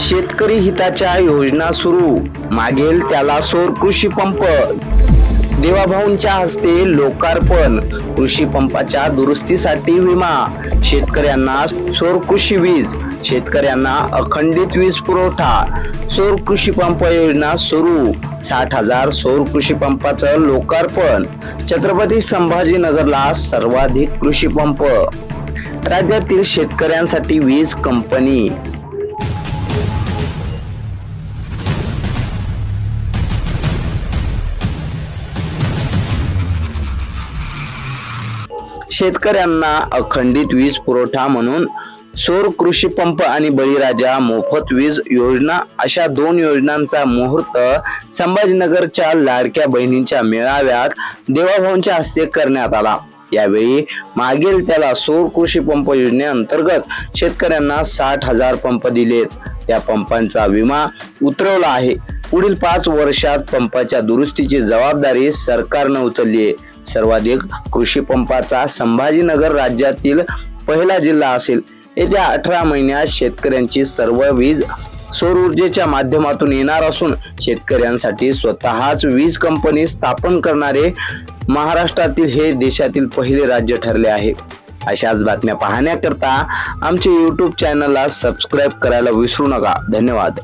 शेतकरी हिताच्या योजना सुरू. मागेल त्याला सौर कृषी पंप. देवाभाऊंच्या हस्ते लोकार्पण. कृषी पंपाच्या दुरुस्तीसाठी विमा. शेतकऱ्यांना सौर कृषी वीज. शेतकऱ्यांना अखंडित वीज पुरवठा. सौर कृषी पंप योजना सुरू. साठ हजार सौर कृषी पंपाचं लोकार्पण. छत्रपती संभाजीनगरला सर्वाधिक कृषी पंप. राज्यातील शेतकऱ्यांसाठी वीज कंपनी. शेतकऱ्यांना अखंडित वीज पुरवठा म्हणून सौर कृषी पंप आणि बळीराजा मोफत वीज योजना अशा दोन योजनांचा मुहूर्त संभाजीनगरच्या लाडक्या बहिणींच्या मेळाव्यात देवाभाऊंच्या हस्ते करण्यात आला. यावेळी मागील त्याला सौर कृषी पंप योजनेअंतर्गत शेतकऱ्यांना साठ हजार पंप दिलेत. त्या पंपांचा विमा उतरवला आहे. पुढील पाच वर्षात पंपाच्या दुरुस्तीची जबाबदारी सरकारनं उचलली आहे. सर्वाधिक कृषी पंपाचा संभाजीनगर राज्यातील पहिला जिल्हा असेल. येत्या अठरा महिन्यात शेतकऱ्यांची सर्व वीज सौर ऊर्जेच्या माध्यमातून येणार असून शेतकऱ्यांसाठी स्वतःच वीज कंपनी स्थापन करणारे महाराष्ट्रातील हे देशातील पहिले राज्य ठरले आहे. अशाच बातम्या पाहण्याकरता आमचे यूट्यूब चॅनलला सबस्क्राईब करायला विसरू नका. धन्यवाद.